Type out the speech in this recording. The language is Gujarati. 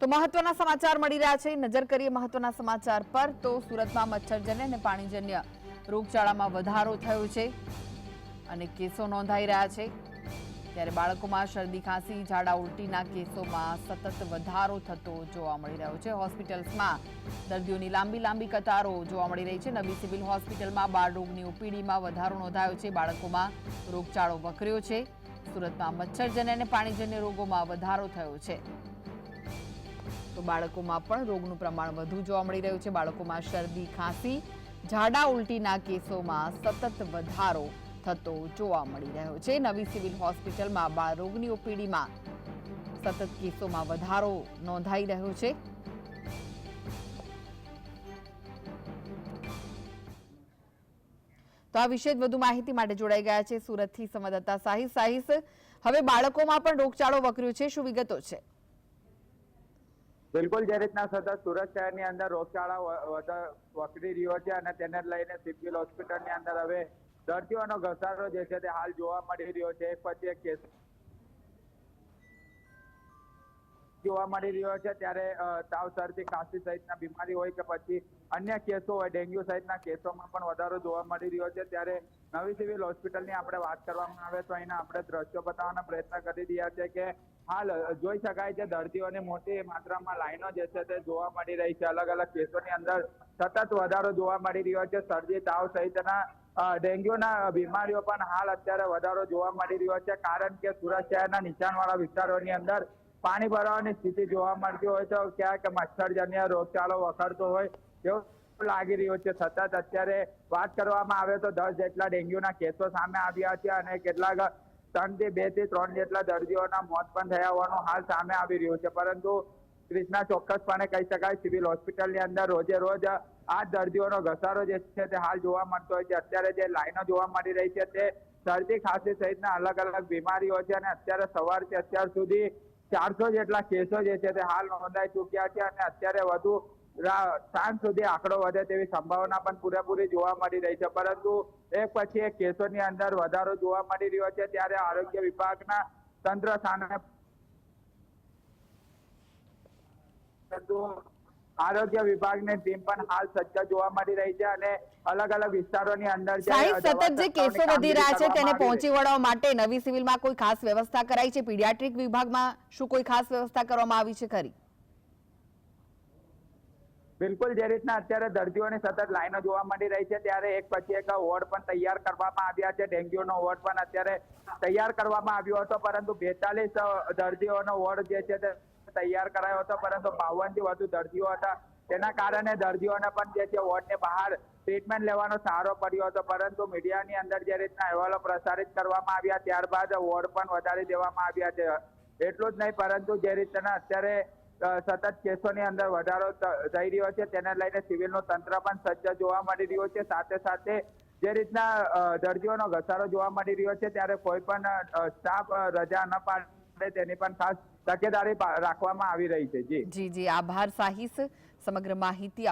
તો મહત્વના સમાચાર મળી રહ્યા છે. નજર કરીએ મહત્વના સમાચાર પર તો સુરતમાં મચ્છરજન્ય અને પાણીજન્ય રોગચાળામાં વધારો થયો છે અને કેસો નોંધાઈ રહ્યા છે. ત્યારે બાળકોમાં શરદી, ખાંસી, ઝાડા ઉલટીના કેસોમાં સતત વધારો થતો જોવા મળી રહ્યો છે. હોસ્પિટલ્સમાં દર્દીઓની લાંબી લાંબી કતારો જોવા મળી રહી છે. નવી સિવિલ હોસ્પિટલમાં બાળરોગની ઓપીડીમાં વધારો નોંધાયો છે. બાળકોમાં રોગચાળો વકર્યો છે. સુરતમાં મચ્છરજન્ય અને પાણીજન્ય રોગોમાં વધારો થયો છે. તો બાળકોમાં પણ રોગનું પ્રમાણ વધુ જોવા મળી રહ્યું છે. બાળકોમાં શરદી, ખાંસી, ઝાડા ઉલટીના કેસોમાં સતત વધારો થતો જોવા મળી રહ્યો છે. નવી સિવિલ હોસ્પિટલમાં બાળરોગની ઓપીડીમાં સતત કેસોમાં વધારો નોંધાઈ રહ્યો છે. તો આ વિશે વધુ માહિતી માટે જોડાઈ ગયા છે સુરતથી સંવાદદાતા સાહિસ સાહિસ હવે બાળકોમાં પણ રોગચાળો વકર્યો છે. શું વિગતો છે? બિલકુલ જે રીતના સતત સુરત શહેરની અંદર રોગચાળા વકરી રહ્યો છે અને તેને લઈને સિવિલ હોસ્પિટલની અંદર હવે દર્દીઓનો ઘસારો જે છે તે હાલ જોવા મળી રહ્યો છે. એક પછી એક કેસ જોવા મળી રહ્યો છે, ત્યારે તાવ શરદી, ખાંસી સહિતના બીમારી હોય કે પછી અન્ય કેસો હોય, ડેન્ગ્યુ સહિતના કેસોમાં પણ વધારો જોવા મળી રહ્યો છે, ત્યારે નવી સિવિલ હોસ્પિટલની આપણે વાત કરવામાં આવે તો અહીંના આપણે દ્રશ્યો બતાવવાનો પ્રયત્ન કરી રહ્યા છે કે હાલ, જોઈ શકાય છે, દર્દીઓની મોટી માત્રામાં લાઈનો જે છે તે જોવા મળી રહી છે અલગ અલગ કેસોની અંદર સતત વધારો જોવા મળી રહ્યો છે, શરદી, તાવ સહિતના ડેન્ગ્યુના બીમારીઓ પણ હાલ અત્યારે વધારો જોવા મળી રહ્યો છે, કારણ કે સુરત શહેરના નીચાણવાળા વિસ્તારોની અંદર પાણી ભરાવાની સ્થિતિ જોવા મળતી હોય તો ક્યાંક મચ્છરજન્ય રોગચાળો વખરતો હોય તેવું લાગી રહ્યું છે. સતત અત્યારે વાત કરવામાં આવે તો દસ જેટલા ડેન્ગ્યુના કેસો સામે આવ્યા છે અને કેટલાક ત્રણથી બેથી ત્રણ જેટલા દર્દીઓના મોત પણ થયા હોવાનું હાલ સામે આવી રહ્યું છે. પરંતુ ક્રિષ્ના ચોક્કસપણે કહી શકાય સિવિલ હોસ્પિટલની અંદર રોજે રોજ આ દર્દીઓનો ઘસારો જે છે તે હાલ જોવા મળતો હોય છે. અત્યારે જે લાઈનો જોવા મળી રહી છે તે શરદી, ખાંસી સહિતના અલગ અલગ બીમારીઓ છે અને અત્યારે સવારથી અત્યાર સુધી ચારસો જેટલા કેસો જે છે તે હાલ નોંધાઈ ચૂક્યા છે અને અત્યારે વધુ સાંજ સુધી આંકડો વધે તેવી સંભાવના પણ પૂરેપૂરી જોવા મળી રહી છે. પરંતુ એક પછી એક કેસોની અંદર વધારો જોવા મળી રહ્યો છે ત્યારે આરોગ્ય વિભાગના તંત્ર સામે આરોગ્ય વિભાગની ટીમ પણ હાલ સજ્જ જોવા મળી રહી છે અને અલગ અલગ વિસ્તારોની અંદર સતત જે કેસો વધી રહ્યા છે તેને પહોંચી વળવા માટે નવી સિવિલમાં કોઈ ખાસ વ્યવસ્થા કરાઈ છે? પીડિયાટ્રિક વિભાગમાં શું કોઈ ખાસ વ્યવસ્થા કરવામાં આવી છે ખરી? બિલકુલ જે રીતના અત્યારે દર્દીઓની સતત લાઈનો જોવા મળી રહી છે ત્યારે એક પછી એક વોર્ડ પણ તૈયાર કરવામાં આવ્યા છે. ડેન્ગ્યુનો વોર્ડ પણ અત્યારે તૈયાર કરવામાં આવ્યો હતો પરંતુ બેતાલીસ દર્દીઓનો વોર્ડ જે છે તે તૈયાર કરાયો હતો, પરંતુ બાવનથી વધુ દર્દીઓ હતા. તેના કારણે દર્દીઓને પણ જે છે વોર્ડની બહાર ટ્રીટમેન્ટ લેવાનો સહારો પડ્યો હતો. પરંતુ મીડિયાની અંદર જે રીતના અહેવાલો પ્રસારિત કરવામાં આવ્યા, ત્યારબાદ વોર્ડ પણ વધારી દેવામાં આવ્યા છે. એટલું જ નહીં, પરંતુ જે રીતના અત્યારે સતત કેસોની અંદર વધારો થઈ રહ્યો છે, તેને લઈને સિવિલનું તંત્ર પણ સજ્જ જોવા મળી રહ્યું છે. સાથે સાથે જે રીતના દર્દીઓનો ઘસારો જોવા મળી રહ્યો છે, ત્યારે કોઈ પણ સ્ટાફ રજા ન પાડે તેની પણ ખાસ તકેદારી રાખવામાં આવી રહી છે. જી. જી જી. આભાર, સાહિસ. સમગ્ર માહિતી